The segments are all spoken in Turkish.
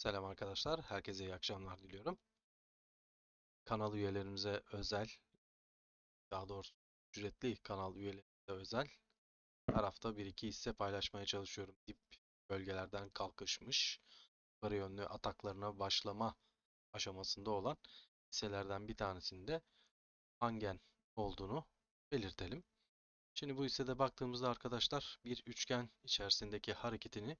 Selam arkadaşlar, herkese iyi akşamlar diliyorum. Kanal üyelerimize özel, daha doğrusu ücretli kanal üyelerimize özel her hafta bir iki hisse paylaşmaya çalışıyorum. Dip bölgelerden kalkışmış, yukarı yönlü ataklarına başlama aşamasında olan hisselerden bir tanesinin de Hangen olduğunu belirtelim. Şimdi bu hissede baktığımızda arkadaşlar bir üçgen içerisindeki hareketini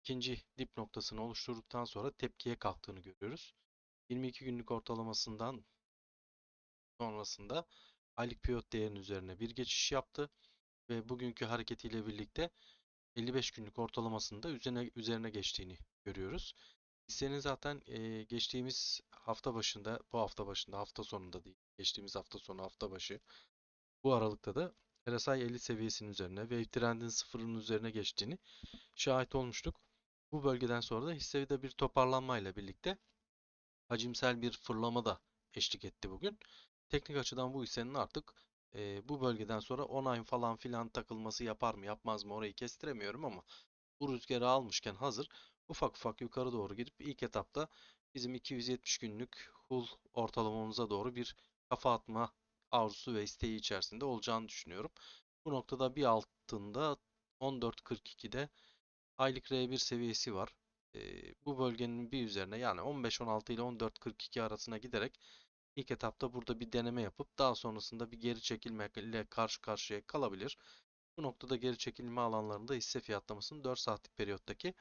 ikinci dip noktasını oluşturduktan sonra tepkiye kalktığını görüyoruz. 22 günlük ortalamasından sonrasında aylık pivot değerinin üzerine bir geçiş yaptı ve bugünkü hareketiyle birlikte 55 günlük ortalamasının da üzerine, üzerine geçtiğini görüyoruz. Hissenin zaten e, geçtiğimiz hafta başında, bu hafta başında, hafta sonunda değil, geçtiğimiz hafta sonu, hafta başı bu aralıkta da RSI 50 seviyesinin üzerine, Wave Trend'in sıfırının üzerine geçtiğini şahit olmuştuk. Bu bölgeden sonra da hissede bir toparlanmayla birlikte hacimsel bir fırlama da eşlik etti bugün. Teknik açıdan bu hissenin artık e, bu bölgeden sonra 10 ay falan filan takılması yapar mı yapmaz mı orayı kestiremiyorum ama bu rüzgarı almışken hazır ufak ufak yukarı doğru gidip ilk etapta bizim 270 günlük hul ortalamamıza doğru bir kafa atma arzusu ve isteği içerisinde olacağını düşünüyorum. Bu noktada bir altında 14.42'de aylık R1 seviyesi var. E, bu bölgenin bir üzerine yani 15-16 ile 14-42 arasına giderek ilk etapta burada bir deneme yapıp daha sonrasında bir geri çekilme ile karşı karşıya kalabilir. Bu noktada geri çekilme alanlarında hisse fiyatlamasının 4 saatlik periyottaki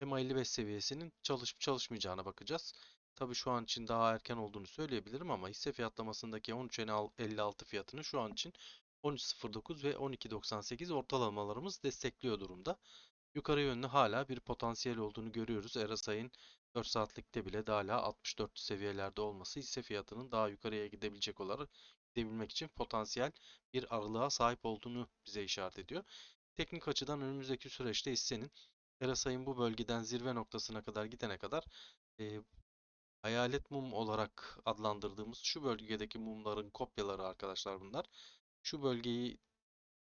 EMA 55 seviyesinin çalışıp çalışmayacağına bakacağız. Tabi şu an için daha erken olduğunu söyleyebilirim ama hisse fiyatlamasındaki 13.56 fiyatını şu an için 13.09 ve 12.98 ortalamalarımız destekliyor durumda yukarı yönlü hala bir potansiyel olduğunu görüyoruz. RSI'nin 4 saatlikte bile de hala 64 seviyelerde olması hisse fiyatının daha yukarıya gidebilecek olarak gidebilmek için potansiyel bir aralığa sahip olduğunu bize işaret ediyor. Teknik açıdan önümüzdeki süreçte hissenin RSI'nin bu bölgeden zirve noktasına kadar gidene kadar e, hayalet mum olarak adlandırdığımız şu bölgedeki mumların kopyaları arkadaşlar bunlar. Şu bölgeyi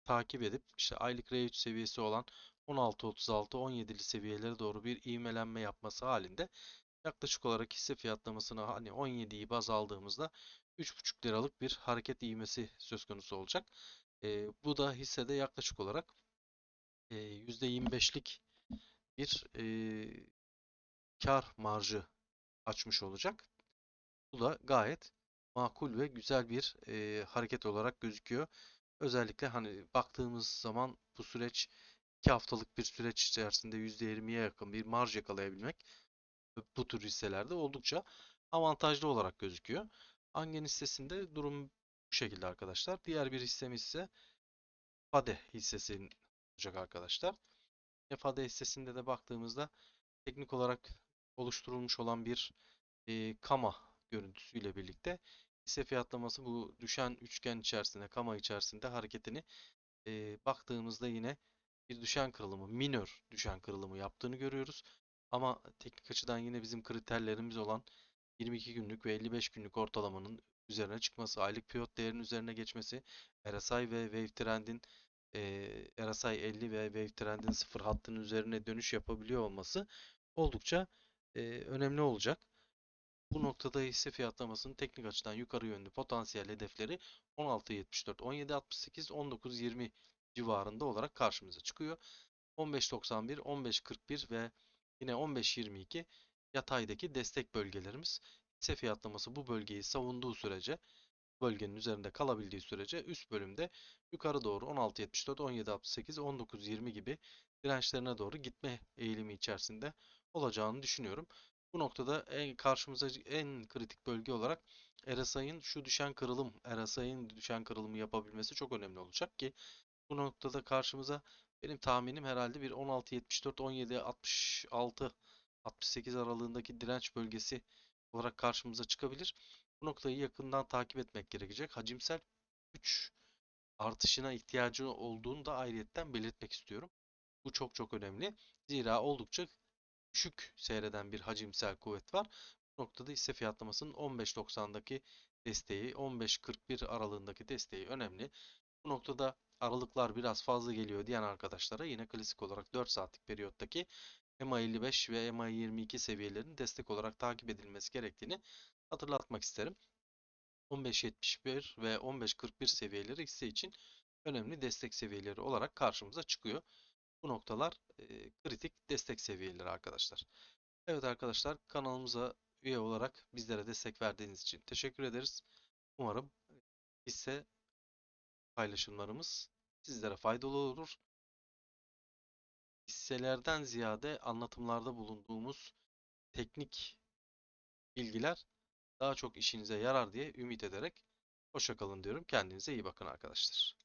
takip edip işte aylık R3 seviyesi olan 16-36-17'li seviyelere doğru bir ivmelenme yapması halinde yaklaşık olarak hisse fiyatlamasına hani 17'yi baz aldığımızda 3,5 liralık bir hareket ivmesi söz konusu olacak. E, bu da hissede yaklaşık olarak e, %25'lik bir e, kar marjı açmış olacak. Bu da gayet makul ve güzel bir e, hareket olarak gözüküyor. Özellikle hani baktığımız zaman bu süreç 2 haftalık bir süreç içerisinde %20'ye yakın bir marj yakalayabilmek bu tür hisselerde oldukça avantajlı olarak gözüküyor. Angen hissesinde durum bu şekilde arkadaşlar. Diğer bir hissemiz ise FADE hissesi olacak arkadaşlar. FADE hissesinde de baktığımızda teknik olarak oluşturulmuş olan bir e, kama görüntüsüyle birlikte hisse fiyatlaması bu düşen üçgen içerisinde, kama içerisinde hareketini e, baktığımızda yine bir düşen kırılımı, minör düşen kırılımı yaptığını görüyoruz. Ama teknik açıdan yine bizim kriterlerimiz olan 22 günlük ve 55 günlük ortalamanın üzerine çıkması, aylık pivot değerinin üzerine geçmesi, RSI ve Wave Trend'in e, RSI 50 ve Wave Trend'in 0 hattının üzerine dönüş yapabiliyor olması oldukça e, önemli olacak. Bu noktada hisse fiyatlamasının teknik açıdan yukarı yönlü potansiyel hedefleri 16.74, 17.68, 19.20 civarında olarak karşımıza çıkıyor. 15.91, 15.41 ve yine 15.22 yataydaki destek bölgelerimiz. Hisse fiyatlaması bu bölgeyi savunduğu sürece bölgenin üzerinde kalabildiği sürece üst bölümde yukarı doğru 16.74, 17.68, 19.20 gibi dirençlerine doğru gitme eğilimi içerisinde olacağını düşünüyorum. Bu noktada en karşımıza en kritik bölge olarak RSI'nin şu düşen kırılım, RSI'nin düşen kırılımı yapabilmesi çok önemli olacak ki bu noktada karşımıza benim tahminim herhalde bir 16.74, 17.66, 68 aralığındaki direnç bölgesi olarak karşımıza çıkabilir. Bu noktayı yakından takip etmek gerekecek. Hacimsel güç artışına ihtiyacı olduğunu da ayrıyetten belirtmek istiyorum. Bu çok çok önemli. Zira oldukça düşük seyreden bir hacimsel kuvvet var. Bu noktada hisse fiyatlamasının 15.90'daki desteği, 15.41 aralığındaki desteği önemli. Bu noktada aralıklar biraz fazla geliyor diyen arkadaşlara yine klasik olarak 4 saatlik periyottaki EMA 55 ve EMA 22 seviyelerinin destek olarak takip edilmesi gerektiğini hatırlatmak isterim. 15.71 ve 15.41 seviyeleri hisse için önemli destek seviyeleri olarak karşımıza çıkıyor. Bu noktalar e, kritik destek seviyeleri arkadaşlar. Evet arkadaşlar kanalımıza üye olarak bizlere destek verdiğiniz için teşekkür ederiz. Umarım hisse paylaşımlarımız sizlere faydalı olur. Hisselerden ziyade anlatımlarda bulunduğumuz teknik bilgiler daha çok işinize yarar diye ümit ederek hoşça kalın diyorum. Kendinize iyi bakın arkadaşlar.